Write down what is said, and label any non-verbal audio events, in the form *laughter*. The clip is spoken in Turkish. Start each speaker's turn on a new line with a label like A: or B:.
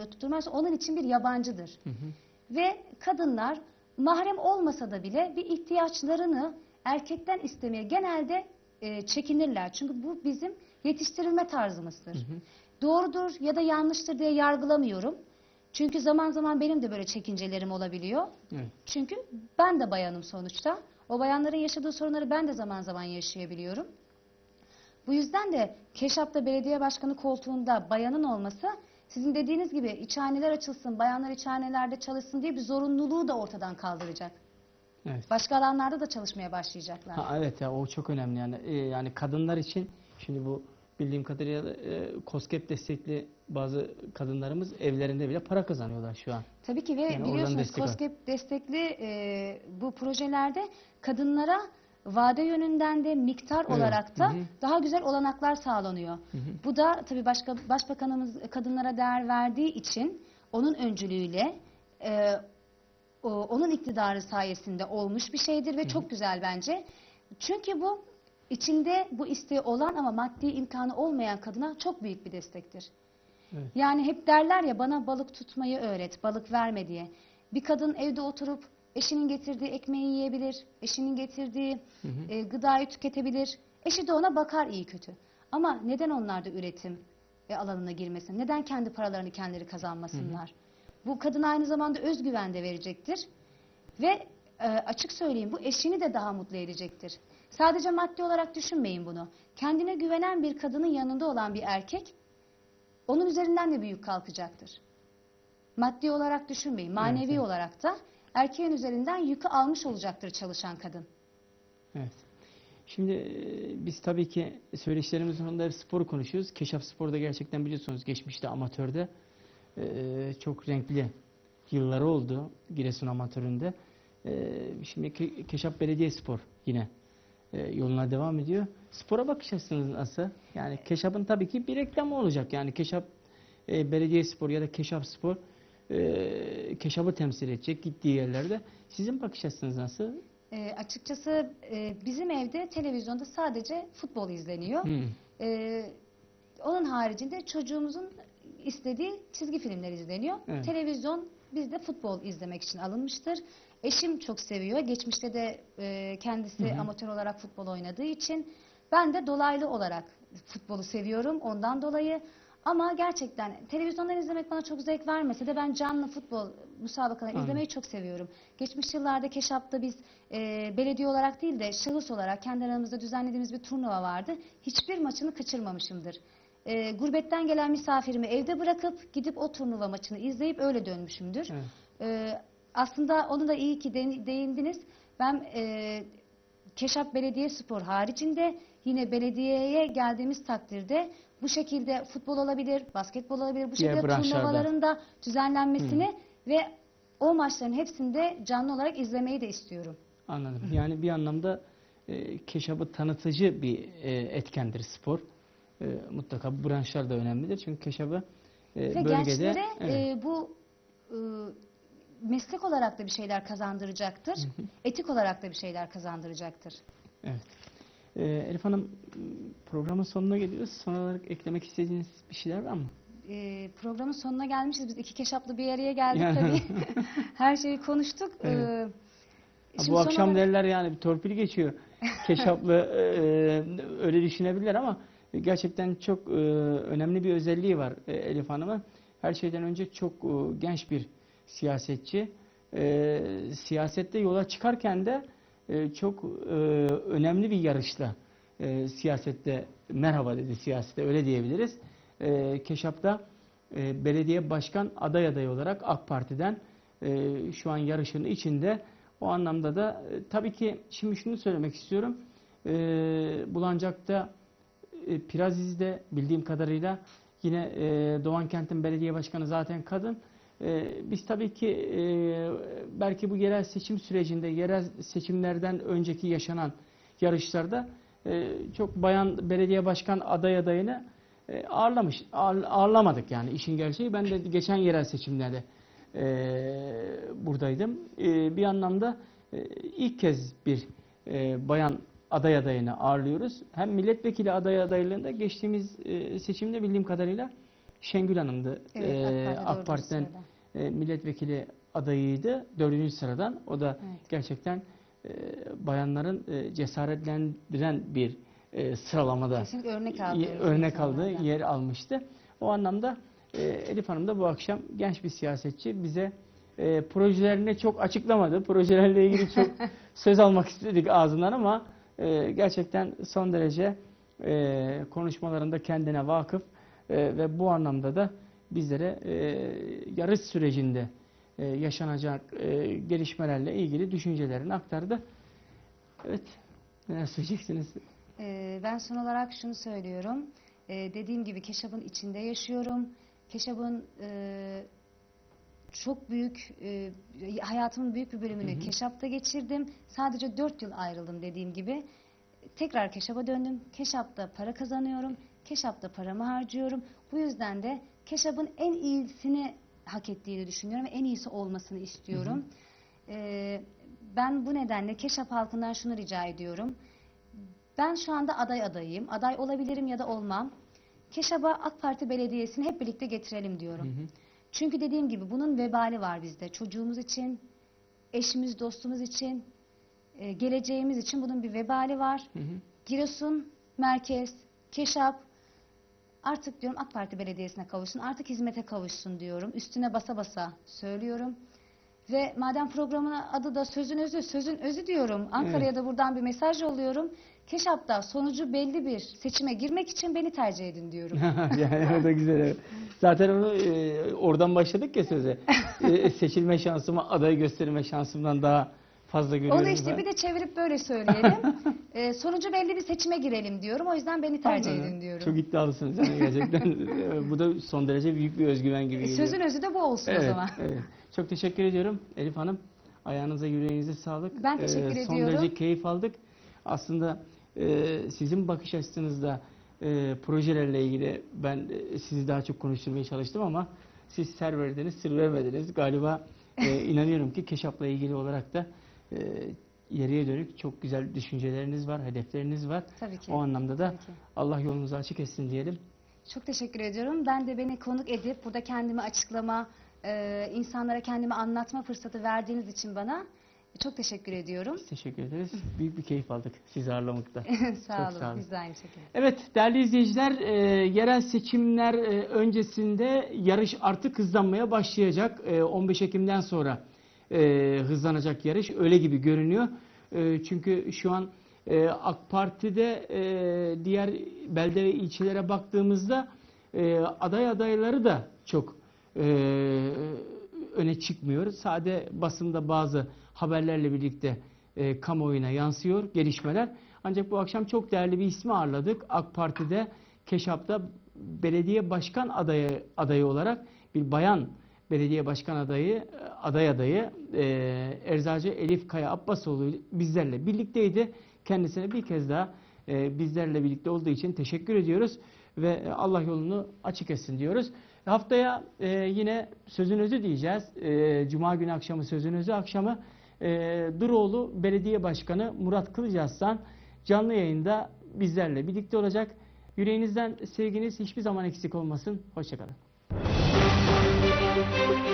A: oraya tutturmazsa onun için bir yabancıdır.
B: Hı hı.
A: Ve kadınlar mahrem olmasa da bile bir ihtiyaçlarını erkekten istemeye genelde e, çekinirler. Çünkü bu bizim yetiştirilme tarzımızdır. Doğrudur ya da yanlıştır diye yargılamıyorum. Çünkü zaman zaman benim de böyle çekincelerim olabiliyor.
B: Evet.
A: Çünkü ben de bayanım sonuçta. O bayanların yaşadığı sorunları ben de zaman zaman yaşayabiliyorum. Bu yüzden de Keşap'ta belediye başkanı koltuğunda bayanın olması sizin dediğiniz gibi içhaneler açılsın, bayanlar içhanelerde çalışsın diye bir zorunluluğu da ortadan kaldıracak.
B: Evet.
A: Başka alanlarda da çalışmaya başlayacaklar.
B: Ha, evet ya o çok önemli yani Ee, yani kadınlar için şimdi bu bildiğim kadarıyla e, KOSGEB destekli bazı kadınlarımız evlerinde bile para kazanıyorlar şu an.
A: Tabii ki ve
B: Yani
A: biliyorsunuz
B: destek al.
A: KOSGEB destekli e, bu projelerde kadınlara vade yönünden de miktar
B: Evet,
A: olarak da
B: hı hı.
A: daha güzel olanaklar sağlanıyor. Bu da tabii başka başbakanımız kadınlara değer verdiği için onun öncülüğüyle e, o- onun iktidarı sayesinde olmuş bir şeydir ve çok güzel bence. Çünkü bu içinde bu isteği olan ama maddi imkanı olmayan kadına çok büyük bir destektir.
B: Evet.
A: Yani hep derler ya bana balık tutmayı öğret, balık verme diye. Bir kadın evde oturup eşinin getirdiği ekmeği yiyebilir, eşinin getirdiği e, gıdayı tüketebilir. Eşi de ona bakar iyi kötü. Ama neden onlar da üretim e, alanına girmesin? Neden kendi paralarını kendileri kazanmasınlar? Bu kadın aynı zamanda özgüven de verecektir. Ve e, açık söyleyeyim bu eşini de daha mutlu edecektir. Sadece maddi olarak düşünmeyin bunu. Kendine güvenen bir kadının yanında olan bir erkek onun üzerinden de büyük kalkacaktır. Maddi olarak düşünmeyin, manevi
B: Evet, evet.
A: olarak da erkeğin üzerinden yükü almış olacaktır çalışan kadın.
B: Evet. Şimdi e, biz tabii ki söyleşilerimizin sonunda hep sporu konuşuyoruz. Keşaf Spor'da gerçekten biliyorsunuz geçmişte amatörde e, çok renkli yılları oldu Giresun amatöründe. E, Şimdi Ke- Keşaf Belediye Spor yine yoluna devam ediyor. Spora bakış açınız nasıl? Yani Keşaf'ın tabii ki bir reklamı olacak. Yani Keşaf e, Belediye Spor ya da Keşaf Spor e, Keşaf'ı temsil edecek gittiği yerlerde. Sizin bakış açınız nasıl?
A: E, açıkçası e, bizim evde televizyonda sadece futbol izleniyor.
B: Hı.
A: E, onun haricinde çocuğumuzun istediği çizgi filmler izleniyor.
B: Evet.
A: Televizyon bizde futbol izlemek için alınmıştır. Eşim çok seviyor. Geçmişte de e, kendisi
B: Hı hı.
A: amatör olarak futbol oynadığı için ben de dolaylı olarak futbolu seviyorum ondan dolayı. Ama gerçekten televizyondan izlemek bana çok zevk vermese de ben canlı futbol müsabakaları izlemeyi çok seviyorum. Geçmiş yıllarda Keşap'ta biz e, belediye olarak değil de şahıs olarak kendi aramızda düzenlediğimiz bir turnuva vardı. Hiçbir maçını kaçırmamışımdır. E, gurbetten gelen misafirimi evde bırakıp gidip o turnuva maçını izleyip öyle dönmüşümdür.
B: Evet.
A: E, aslında onu da iyi ki de- değindiniz. Ben e, Keşap Belediye Spor haricinde yine belediyeye geldiğimiz takdirde bu şekilde futbol olabilir, basketbol olabilir, bu
B: Diğer
A: şekilde
B: branşlarda.
A: turnuvaların da düzenlenmesini ve o maçların hepsinde canlı olarak izlemeyi de istiyorum.
B: Anladım. Yani bir anlamda e, Keşap'ı tanıtıcı bir e, etkendir spor. E, mutlaka bu branşlar da önemlidir. Çünkü Keşap'ı e,
A: Ve
B: bölgede
A: gençlere
B: evet,
A: e, bu e, meslek olarak da bir şeyler kazandıracaktır. Etik olarak da bir şeyler kazandıracaktır.
B: evet. E, Elif Hanım programın sonuna geliyoruz. Son olarak eklemek istediğiniz bir şeyler var mı?
A: E, programın sonuna gelmişiz. Biz iki keşaplı bir araya geldik tabii. *laughs* Her şeyi konuştuk.
B: Evet.
A: E,
B: Ha, bu akşam
A: olarak-
B: derler yani bir torpil geçiyor. Keşaplı *laughs* e, öyle düşünebilirler ama gerçekten çok e, önemli bir özelliği var e, Elif Hanım'ın. Her şeyden önce çok e, genç bir siyasetçi. E, siyasette yola çıkarken de e, çok e, önemli bir yarışla e, siyasette merhaba dedi siyasette öyle diyebiliriz. E, Keşap'ta belediye başkan aday adayı olarak AK Parti'den e, şu an yarışın içinde. O anlamda da tabii ki şimdi şunu söylemek istiyorum. Bulancak'ta e, Piraziz'de bildiğim kadarıyla yine e, Doğan Kent'in belediye başkanı zaten kadın. E, biz tabii ki e, belki bu yerel seçim sürecinde yerel seçimlerden önceki yaşanan yarışlarda e, çok bayan belediye başkan aday adayını e, ağırlamış ağır- ağırlamadık yani işin gerçeği. Ben de geçen yerel seçimlerde buradaydım. Bir anlamda ilk kez bir bayan aday adayını ağırlıyoruz. Hem milletvekili aday adaylığında geçtiğimiz seçimde bildiğim kadarıyla Şengül Hanım'dı.
A: Evet,
B: Ee,
A: AK,
B: Parti'den e, milletvekili adayıydı. Dördüncü sıradan. O da
A: Evet.
B: gerçekten e, bayanların e, cesaretlendiren bir e, sıralamada
A: Kesinlikle örnek aldı.
B: örnek aldığı yer almıştı. O anlamda e, Elif Hanım da bu akşam genç bir siyasetçi bize e, projelerini çok açıklamadı. Projelerle ilgili çok *laughs* söz almak istedik ağzından ama e, gerçekten son derece e, konuşmalarında kendine vakıf e, ve bu anlamda da bizlere e, yarış sürecinde e, yaşanacak e, gelişmelerle ilgili düşüncelerini aktardı. Evet, neler söyleyeceksiniz?
A: Ee, ben son olarak şunu söylüyorum. Ee, dediğim gibi Keşap'ın içinde yaşıyorum. Keşap'ın e, çok büyük, e, hayatımın büyük bir bölümünü
B: Hı hı.
A: Keşap'ta geçirdim. Sadece 4 yıl ayrıldım dediğim gibi. Tekrar Keşap'a döndüm. Keşap'ta para kazanıyorum. Keşap'ta paramı harcıyorum. Bu yüzden de Keşap'ın en iyisini hak ettiğini düşünüyorum ve en iyisi olmasını istiyorum. Ee, ben bu nedenle Keşap halkından şunu rica ediyorum. Ben şu anda aday adayıyım. Aday olabilirim ya da olmam. Keşap'a AK Parti Belediyesi'ni hep birlikte getirelim diyorum.
B: Hı hı.
A: Çünkü dediğim gibi bunun vebali var bizde. Çocuğumuz için, eşimiz, dostumuz için, e, geleceğimiz için bunun bir vebali var.
B: Hı hı.
A: Giresun, merkez, Keşap artık diyorum AK Parti Belediyesi'ne kavuşsun, artık hizmete kavuşsun diyorum. Üstüne basa basa söylüyorum. Ve madem programın adı da sözün özü, sözün özü diyorum. Ankara'ya da buradan bir mesaj yolluyorum. Keşap'ta sonucu belli bir seçime girmek için beni tercih edin diyorum. *laughs*
B: yani o da güzel. evet. Zaten onu e, oradan başladık ya söze. *laughs* E, seçilme şansımı aday gösterme şansımdan daha fazla görüyorum.
A: Onu işte
B: ben.
A: bir de çevirip böyle söyleyelim. *laughs* Ee, sonucu belli bir seçime girelim diyorum. O yüzden beni tercih
B: Aynen.
A: edin diyorum.
B: Çok iddialısınız yani gerçekten. *laughs* E, bu da son derece büyük bir özgüven gibi
A: E,
B: geliyor.
A: Sözün özü de bu olsun o
B: evet,
A: zaman.
B: evet. Çok teşekkür ediyorum Elif Hanım. Ayağınıza yüreğinize sağlık.
A: Ben teşekkür
B: Son
A: ediyorum.
B: derece keyif aldık. Aslında e, sizin bakış açınızda e, projelerle ilgili ben e, sizi daha çok konuşturmaya çalıştım ama siz ser verdiniz, sır vermediniz. Galiba e, *laughs* inanıyorum ki Keşap'la ilgili olarak da e, ileriye dönük çok güzel düşünceleriniz var, hedefleriniz var.
A: Tabii ki.
B: O anlamda da
A: Tabii ki.
B: Allah yolunuzu açık etsin diyelim.
A: Çok teşekkür ediyorum. Ben de beni konuk edip burada kendimi açıklama, e, insanlara kendimi anlatma fırsatı verdiğiniz için bana çok teşekkür ediyorum.
B: Biz teşekkür ederiz. Büyük bir keyif aldık sizi ağırlamakta. *laughs*
A: sağ
B: Çok
A: olun.
B: sağ olun.
A: Biz de aynı şekilde.
B: Evet değerli izleyiciler e, yerel seçimler e, öncesinde yarış artık hızlanmaya başlayacak. E, 15 Ekim'den sonra e, hızlanacak yarış öyle gibi görünüyor. E, çünkü şu an e, AK Parti'de e, diğer belde ve ilçelere baktığımızda e, aday adayları da çok e, öne çıkmıyor. Sade basında bazı haberlerle birlikte e, kamuoyuna yansıyor gelişmeler. Ancak bu akşam çok değerli bir ismi ağırladık. AK Parti'de Keşap'ta belediye başkan adayı adayı olarak bir bayan belediye başkan adayı aday adayı e, Erzacı Elif Kaya Abbasoğlu bizlerle birlikteydi. Kendisine bir kez daha e, bizlerle birlikte olduğu için teşekkür ediyoruz ve Allah yolunu açık etsin diyoruz. Haftaya e, yine sözün özü diyeceğiz. E, Cuma günü akşamı sözün özü akşamı e, Duroğlu Belediye Başkanı Murat Kılıçarslan canlı yayında bizlerle birlikte olacak. Yüreğinizden sevginiz hiçbir zaman eksik olmasın. Hoşçakalın. 不是。